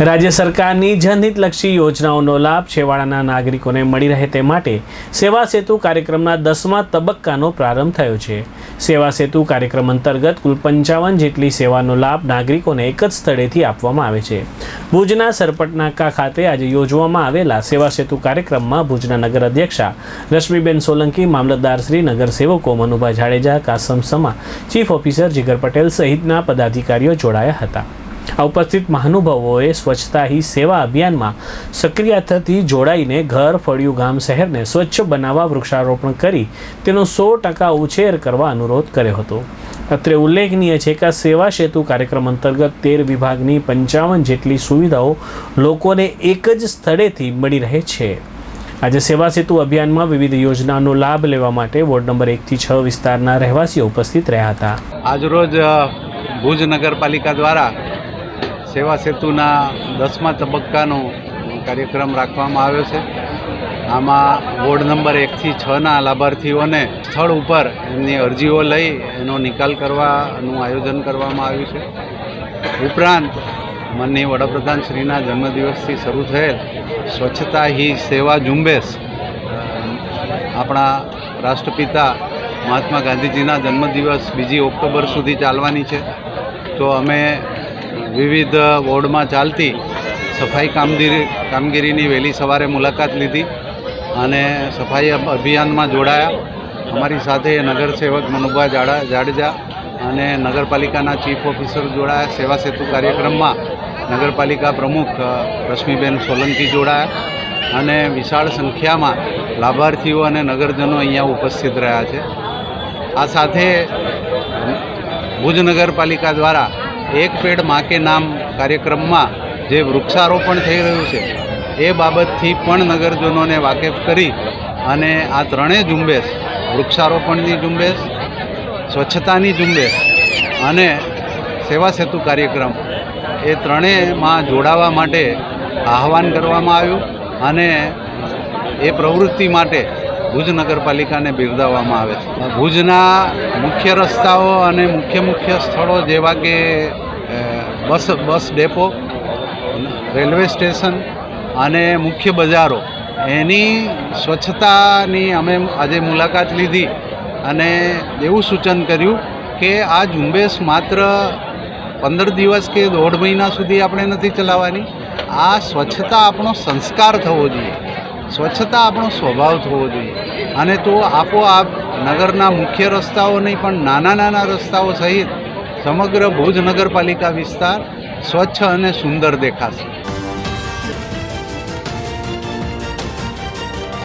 રાજ્ય સરકારની જનહિતલક્ષી યોજનાઓનો લાભ છેવાડાના નાગરિકોને મળી રહે તે માટે સેવા સેતુ કાર્યક્રમના દસમા તબક્કાનો પ્રારંભ થયો છે. સેવા સેતુ કાર્યક્રમ અંતર્ગત કુલ પંચાવન જેટલી સેવાનો લાભ નાગરિકોને એક જ સ્થળેથી આપવામાં આવે છે. ભુજના સરપટનાકા ખાતે આજે યોજવામાં આવેલા સેવા સેતુ કાર્યક્રમમાં ભુજના નગર અધ્યક્ષા રશ્મિબેન સોલંકી, મામલતદાર શ્રી નગરસેવકો મનુભાઈ જાડેજા, કાસમ સમા, ચીફ ઓફિસર જીગર પટેલ સહિતના પદાધિકારીઓ જોડાયા હતા. આ ઉપસ્થિત મહાનુભાવોએ સ્વચ્છતા હી સેવા અભિયાનમાં સક્રિયતાથી જોડાઈને ઘર, ફળિયું ગામ શહેરને સ્વચ્છ બનાવવા વૃક્ષારોપણ કરી તેનો સો ટકા ઉછેર કરવા અનુરોધ કર્યો હતો. અત્રે ઉલ્લેખનીય છે કે સેવા સેતુ કાર્યક્રમ અંતર્ગત તેર વિભાગની પંચાવન જેટલી સુવિધાઓ લોકોને એક જ સ્થળેથી મળી રહે છે. આજે સેવા સેતુ અભિયાનમાં વિવિધ યોજનાનો લાભ લેવા માટે વોર્ડ નંબર એકથી છ વિસ્તારના રહેવાસીઓ ઉપસ્થિત રહ્યા હતા. આજરોજ ભુજ નગરપાલિકા દ્વારા સેવા સેતુના દસમા તબક્કાનો કાર્યક્રમ રાખવામાં આવ્યો છે. આમાં વોર્ડ નંબર એકથી છના લાભાર્થીઓને સ્થળ ઉપર એમની અરજીઓ લઈ એનો નિકાલ કરવાનું આયોજન કરવામાં આવ્યું છે. ઉપરાંત માનનીય વડાપ્રધાન શ્રીના જન્મદિવસથી શરૂ થયેલ સ્વચ્છતા હી સેવા ઝુંબેશ આપણા રાષ્ટ્રપિતા મહાત્મા ગાંધીજીના જન્મદિવસ બીજી ઓક્ટોબર સુધી ચાલવાની છે. તો અમે વિવિધ વોર્ડમાં ચાલતી સફાઈ કામગીરી કામગીરીની વહેલી સવારે મુલાકાત લીધી અને સફાઈ અભિયાનમાં જોડાયા. અમારી સાથે નગરસેવક મનુભા જાડા, જાડેજા અને નગરપાલિકાના ચીફ ઓફિસર જોડાયા. સેવા સેતુ કાર્યક્રમમાં નગરપાલિકા પ્રમુખ રશ્મિબેન સોલંકી જોડાયા અને વિશાળ સંખ્યામાં લાભાર્થીઓ અને નગરજનો અહીંયા ઉપસ્થિત રહ્યા છે. આ સાથે ભુજ નગરપાલિકા દ્વારા એક પેડમાં કે નામ કાર્યક્રમમાં જે વૃક્ષારોપણ થઈ રહ્યું છે, એ બાબતથી પણ નગરજનોને વાકેફ કરી અને આ ત્રણેય ઝુંબેશ, વૃક્ષારોપણની ઝુંબેશ, સ્વચ્છતાની ઝુંબેશ અને સેવા સેતુ કાર્યક્રમ, એ ત્રણેયમાં જોડાવા માટે આહવાન કરવામાં આવ્યું અને એ પ્રવૃત્તિ માટે ભુજ નગરપાલિકાને બિરદાવવામાં આવે છે. ભુજના મુખ્ય રસ્તાઓ અને મુખ્ય મુખ્ય સ્થળો જેવા કે bus bus depot, railway station અને મુખ્ય બજારો. એની સ્વચ્છતાની અમે આજે મુલાકાત લીધી અને એવું સૂચન કર્યું કે આ ઝુંબેશ માત્ર પંદર દિવસ કે દોઢ મહિના સુધી આપણે નથી ચલાવવાની. આ સ્વચ્છતા આપણો સંસ્કાર થવો જોઈએ. સ્વચ્છતા આપણો સ્વભાવ થવો જોઈએ. અને તો આપોઆપ નગરના મુખ્ય રસ્તાઓ નહીં પણ નાના નાના રસ્તાઓ સહિત સમગ્ર ભુજ નગરપાલિકા વિસ્તાર સ્વચ્છ અને સુંદર દેખાશે.